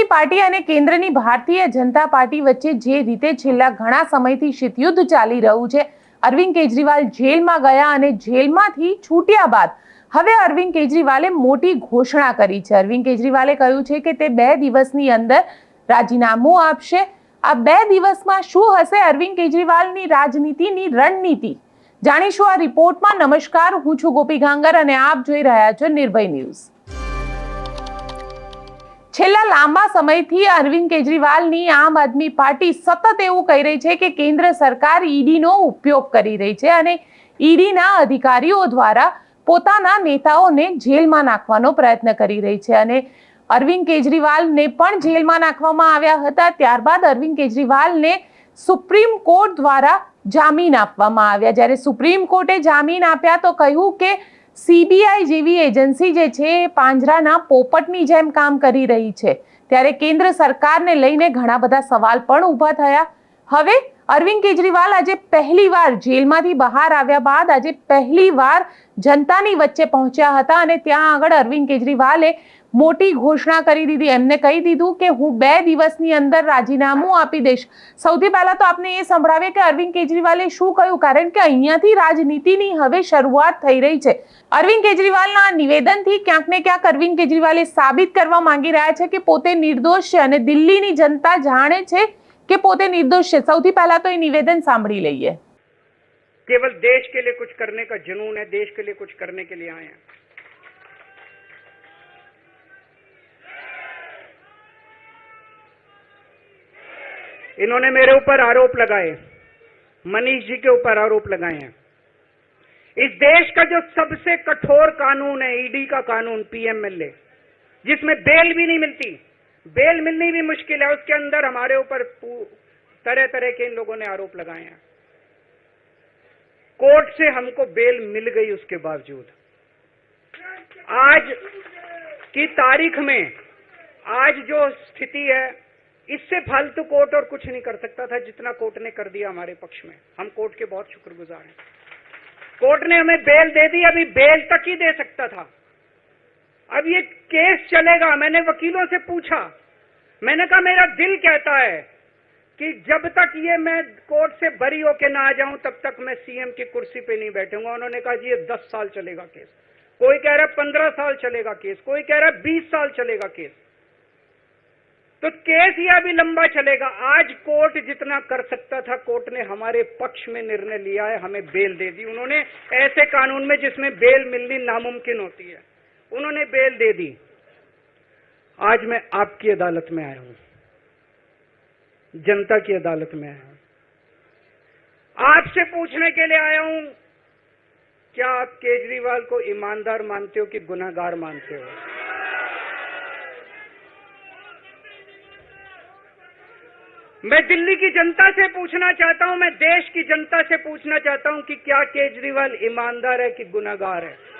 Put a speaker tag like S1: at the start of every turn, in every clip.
S1: આદમી party અને કેન્દ્રની Bharatiya Janata party વચ્ચે જે રીતે છેલ્લા ઘણા સમયથી શીતયુદ્ધ ચાલી રહ્યું છે, અરવિંદ કેજરીવાલ જેલમાં ગયા અને જેલમાંથી છૂટ્યા બાદ હવે અરવિંદ કેજરીવાલે મોટી ઘોષણા કરી છે. અરવિંદ કેજરીવાલે કહ્યું છે કે તે બે દિવસની અંદર રાજીનામું આપશે. આ બે દિવસમાં શું હશે અરવિંદ કેજરીવાલની રાજનીતિની રણનીતિ? જાણીશું આ રિપોર્ટમાં. નમસ્કાર, હું છું ગોપી ગાંગર અને આપ જોઈ રહ્યા છો નિર્ભય ન્યૂઝ. છેલ્લા લાંબા સમયથી અરવિંદ કેજરીવાલની આમ આદમી પાર્ટી સતત એવું કહી રહી છે કે કેન્દ્ર સરકાર ઈડીનો ઉપયોગ કરી રહી છે અને ઈડીના અધિકારીઓ દ્વારા પોતાના નેતાઓને જેલમાં નાખવાનો પ્રયત્ન કરી રહી છે. અને અરવિંદ કેજરીવાલને પણ જેલમાં નાખવામાં આવ્યા હતા. ત્યારબાદ અરવિંદ કેજરીવાલને સુપ્રીમ કોર્ટ દ્વારા જામીન આપવામાં આવ્યા. જ્યારે સુપ્રીમ કોર્ટે જામીન આપ્યા તો કહ્યું કે સીબીઆઈ જેવી એજન્સી જે છે, એ પાંજરાના પોપટની જેમ કામ કરી રહી છે. ત્યારે કેન્દ્ર સરકારને લઈને ઘણા બધા સવાલ પણ ઊભા થયા. હવે અરવિંદ કેજરીવાલ આજે પહેલીવાર જેલમાંથી બહાર આવ્યા બાદ આજે પહેલીવાર જનતાની વચ્ચે પહોંચ્યા હતા અને ત્યાં આગળ અરવિંદ કેજરીવાલે મોટી ઘોષણા કરી દીધી. એમને કહી દીધું કે, હું બે દિવસની અંદર રાજીનામું આપી દઈશ. સૌથી પહેલાં તો આપને એ સંભળાવીએ કે અરવિંદ કેજરીવાલે શું કહ્યું? કારણ કે અહીંયાથી રાજનીતિની હવે શરૂઆત થઈ રહી છે. અરવિંદ કેજરીવાલના નિવેદનથી ક્યાંક ને ક્યાંક અરવિંદ કેજરીવાલે સાબિત કરવા માંગી રહ્યા છે કે પોતે નિર્દોષ છે અને દિલ્હીની જનતા જાણે છે કે પોતે નિર્દોષ છે સૌથી પહેલા તો એ નિવેદન સાંભળી લઈએ
S2: केवल देश के लिए कुछ करने का जुनून है देश के लिए कुछ करने के लिए आए हैं इन्होंने मेरे ऊपर आरोप लगाए मनीष जी के ऊपर आरोप लगाए हैं इस देश का जो सबसे कठोर कानून है ईडी का कानून पीएमएलए जिसमें बेल भी नहीं मिलती बेल मिलनी भी मुश्किल है, उसके अंदर हमारे ऊपर तरह तरह के इन लोगों ने आरोप लगाए हैं। कोर्ट से हमको बेल मिल गई उसके बावजूद। आज की तारीख में, आज जो स्थिति है, इससे फालतू कोर्ट और कुछ नहीं कर सकता था जितना कोर्ट ने कर दिया हमारे पक्ष में। हम कोर्ट के बहुत शुक्रगुजार हैं। कोर्ट ने हमें बेल दे दी, अभी बेल तक ही दे सकता था। अब ये केस चलेगा, मैंने वकीलों से पूछा मैंने कहा, मेरा दिल कहता है कि जब तक ये मैं कोर्ट से बरी होके ना आ जाऊँ, तब तक मैं सीएम की कुर्सी पे नहीं बैठूँगा। उन्होंने कहा जी, ये दस साल चलेगा केस। कोई कह रहा है पंद्रह साल चलेगा केस। कोई कह रहा है बीस साल चलेगा केस। तो केस ये अभी लंबा चलेगा। आज कोर्ट जितना कर सकता था, कोर्ट ने हमारे पक्ष में निर्णय लिया है, हमें बेल दे दी। उन्होंने ऐसे कानून में जिसमें बेल मिलनी नामुमकिन होती है, उन्होंने बेल दे दी। आज मैं आपकी अदालत में आया हूँ। जनता की अदालत में आया हूँ। आपसे पूछने के लिए आया हूँ, क्या आप केजरीवाल को ईमानदार मानते हो कि गुनाहगार मानते हो? मैं दिल्ली की जनता से पूछना चाहता हूँ, मैं देश की जनता से पूछना चाहता हूँ कि क्या केजरीवाल ईमानदार है कि गुनाहगार है?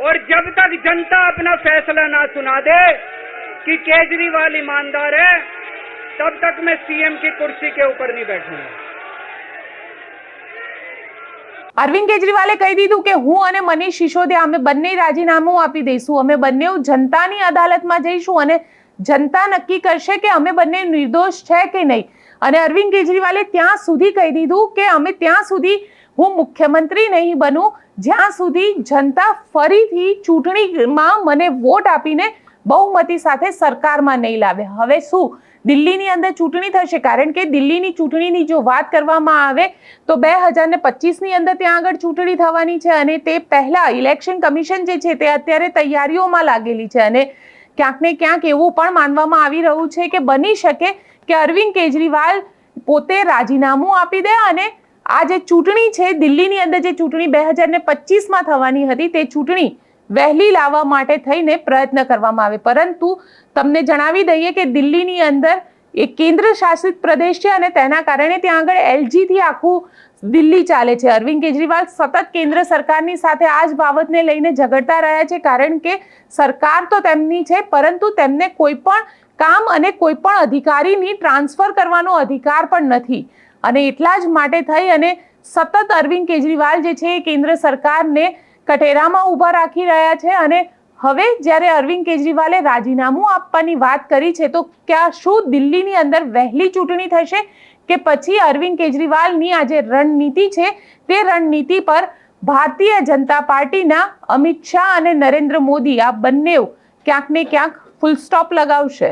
S2: और जब तक जनता अपना फैसला ना सुना दे कि केजरीवाल ईमानदार है तब तक मैं सीएम की कुर्सी के ऊपर नहीं बैठूंगा
S1: અરવિંદ કેજરીવાલે કહી દીધું કે હું અને મનીષ સિસોદિયા અમે બંને રાજીનામું આપી દઈશું અમે બંને જનતાની અદાલતમાં જઈશું અને જનતા નક્કી કરશે કે અમે બંને નિર્દોષ છે કે નહીં અને અરવિંદ કેજરીવાલે ત્યાં સુધી કહી દીધું કે અમે ત્યાં સુધી હું મુખ્યમંત્રી નહીં બનું, જ્યાં સુધી જનતા ફરીથી ચૂંટણીમાં મને વોટ આપીને બહુમતી સાથે સરકારમાં નહીં લાવે. હવે શું? દિલ્હીની અંદર ચૂંટણી થશે, કારણ કે દિલ્હીની ચૂંટણીની જો વાત કરવામાં આવે, તો બે હજાર ને પચીસની અંદર ત્યાં આગળ ચૂંટણી થવાની છે અને તે પહેલાં ઇલેક્શન કમિશન જે છે તે અત્યારે તૈયારીઓમાં લાગેલી છે અને ક્યાંક ને ક્યાંક એવું પણ માનવામાં આવી રહ્યું છે કે બની શકે કે અરવિંદ કેજરીવાલ પોતે રાજીનામું આપી દે અને આ જે ચૂંટણી છે, દિલ્હીની અંદર જે ચૂંટણી બે હજાર ને પચીસમાં થવાની હતી, તે ચૂંટણી વહેલી લાવવા માટે થઈને પ્રયત્ન કરવામાં આવે. પરંતુ તમને જણાવી દઈએ કે દિલ્હીની અંદર એ કેન્દ્ર શાસિત પ્રદેશ છે અને તેના કારણે ત્યાં આગળ એલજીથી આખું દિલ્હી ચાલે છે. અરવિંદ કેજરીવાલ સતત કેન્દ્ર સરકારની સાથે આ જ બાબતને લઈને ઝઘડતા રહ્યા છે, કારણ કે સરકાર તો તેમની છે, પરંતુ તેમને કોઈ પણ કામ અને કોઈ પણ અધિકારીની ટ્રાન્સફર કરવાનો અધિકાર પણ નથી. અને એટલા જ માટે થઈ અને સતત અરવિંદ કેજરીવાલ જે છે એ કેન્દ્ર સરકારને કટેરામાં ઊભા રાખી રહ્યા છે અને હવે જ્યારે અરવિંદ કેજરીવાલે રાજીનામું આપવાની વાત કરી છે, તો ક્યાં શું દિલ્હીની અંદર વહેલી ચૂંટણી થશે કે પછી અરવિંદ કેજરીવાલની આ જે રણનીતિ છે? તે રણનીતિ પર ભારતીય જનતા પાર્ટીના અમિત શાહ અને નરેન્દ્ર મોદી આ બંને ક્યાંક ને ક્યાંક ફૂલ સ્ટોપ લગાવશે.